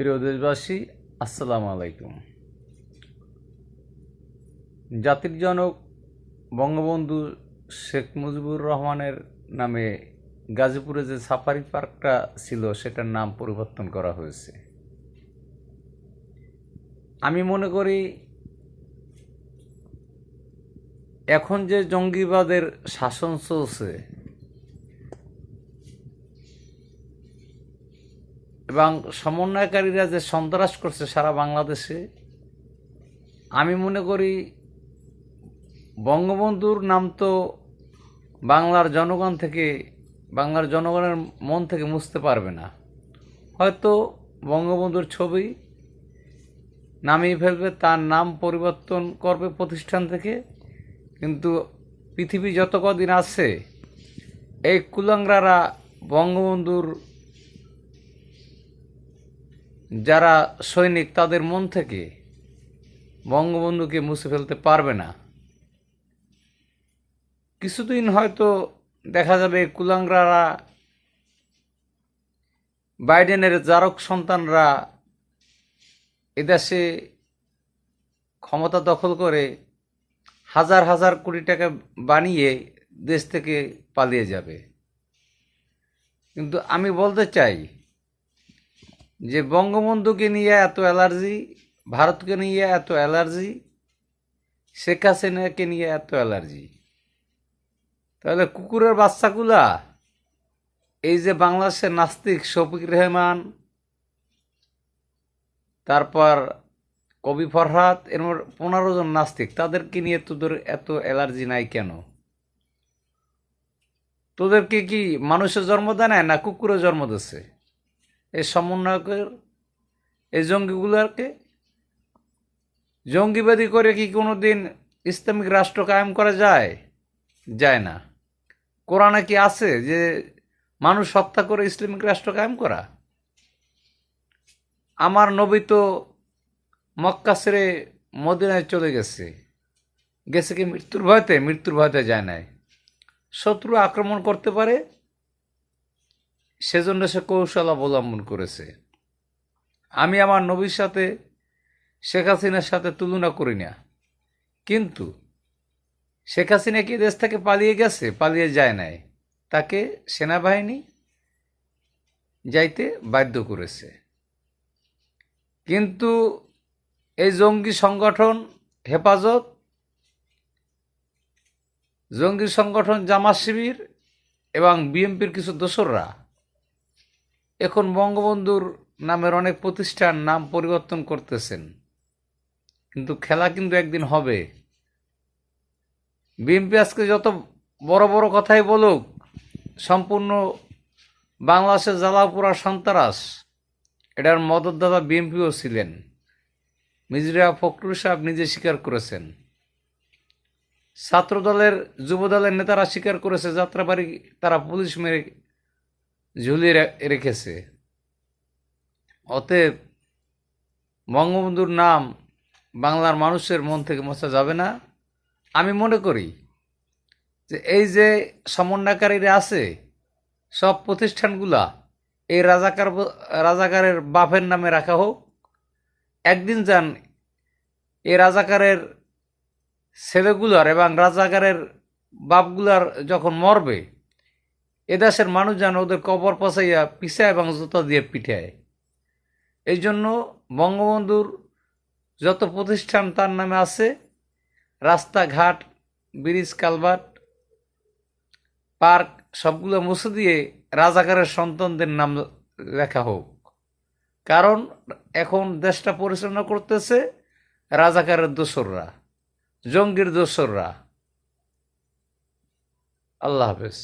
প্রিয় দেশবাসী, আসসালামু আলাইকুম। জাতির জনক বঙ্গবন্ধু শেখ মুজিবুর রহমানের নামে গাজীপুরে যে সাফারি পার্কটা ছিল, সেটার নাম পরিবর্তন করা হয়েছে। আমি মনে করি, এখন যে জঙ্গিবাদের শাসন চলছে এবং সমন্বয়কারীরা যে সন্ত্রাস করছে সারা বাংলাদেশে, আমি মনে করি বঙ্গবন্ধুর নাম তো বাংলার জনগণ থেকে, বাংলার জনগণের মন থেকে মুছতে পারবে না। হয়তো বঙ্গবন্ধুর ছবি নামিয়ে ফেলবে, তার নাম পরিবর্তন করবে প্রতিষ্ঠান থেকে, কিন্তু পৃথিবী যত কদিন আছে, এই কুলাংরারা বঙ্গবন্ধুর যারা সৈনিক, তাদের মন থেকে বঙ্গবন্ধুকে মুছে ফেলতে পারবে না। কিছুদিন হয়তো দেখা যাবে কুলাংরারা বাইডেনের জারক সন্তানরা এদেশে ক্ষমতা দখল করে হাজার হাজার কোটি টাকা বানিয়ে দেশ থেকে পালিয়ে যাবে। কিন্তু আমি বলতে চাই যে বঙ্গবন্ধুকে নিয়ে এত অ্যালার্জি, ভারতকে নিয়ে এত অ্যালার্জি, শেখ হাসিনাকে নিয়ে এত অ্যালার্জি। তাহলে কুকুরের বাচ্চাগুলা, এই যে বাংলাদেশের নাস্তিক শফিক রহমান, তারপর কবি ফরহাদ, এর পনেরো জন নাস্তিক, তাদেরকে নিয়ে তোদের এত অ্যালার্জি নাই কেন? তোদেরকে কি মানুষের জন্ম দেয় না কুকুরে জন্ম দিচ্ছে এই সমন্বয়কের, এই জঙ্গিগুলোকে জঙ্গিবাদী করে কি কোনো দিন ইসলামিক রাষ্ট্র কায়েম করা যায়? যায় না। কোরআনে কি আছে যে মানুষ হত্যা করে ইসলামিক রাষ্ট্র কায়েম করা? আমার নবী তো মক্কা ছেড়ে মদিনায় চলে গেছে। গেছে কি মৃত্যুর ভয়তে? মৃত্যুর ভয়তে যায় নাই। শত্রু আক্রমণ করতে পারে সেজন্য সে কৌশল অবলম্বন করেছে। আমি আমার নবীর সাথে, শেখ হাসিনার সাথে তুলনা করি না। কিন্তু শেখ হাসিনা কি দেশ থেকে পালিয়ে গেছে, পালিয়ে যায় নাই, তাকে সেনাবাহিনী যাইতে বাধ্য করেছে। কিন্তু এই জঙ্গি সংগঠন হেফাজত, জঙ্গি সংগঠন জামাত শিবির এবং বিএনপির কিছু দোসররা এখন বঙ্গবন্ধুর নামের অনেক প্রতিষ্ঠান নাম পরিবর্তন করতেছেন। কিন্তু খেলা কিন্তু একদিন হবে। বিএনপি আজকে যত বড় বড় কথাই বলুক, সম্পূর্ণ বাংলাদেশের জ্বালাপুরা সন্ত্রাস, এটার মদতদাতা বিএনপিও ছিলেন। মিজরিয়া ফখরুল সাহেব নিজে স্বীকার করেছেন। ছাত্রদলের, যুবদলের নেতারা স্বীকার করেছে, যাত্রাবাড়ি তারা পুলিশ মেরে ঝুলিয়ে রেখেছে। অতএব বঙ্গবন্ধুর নাম বাংলার মানুষের মন থেকে মোছা যাবে না। আমি মনে করি যে এই যে সমন্বয়কারীরা আছে, সব প্রতিষ্ঠানগুলা এই রাজাকার রাজাকারের বাপের নামে রাখা হোক। একদিন যান এই রাজাকারের ছেলেগুলার এবং রাজাকারের বাপগুলার যখন মরবে এদেশের মানুষ যেন ওদের কবর পচাইয়া পিছায় এবং জুতা দিয়ে পিঠায় এই জন্য বঙ্গবন্ধুর যত প্রতিষ্ঠান তার নামে আছে, রাস্তাঘাট, ব্রিজ, কালভার্ট, পার্ক, সবগুলো মুছে দিয়ে রাজাকারের সন্তানদের নাম লেখা হোক। কারণ এখন দেশটা পরিচালনা করতেছে রাজাকারের দোসররা, জঙ্গির দোসররা। আল্লাহ হাফেজ।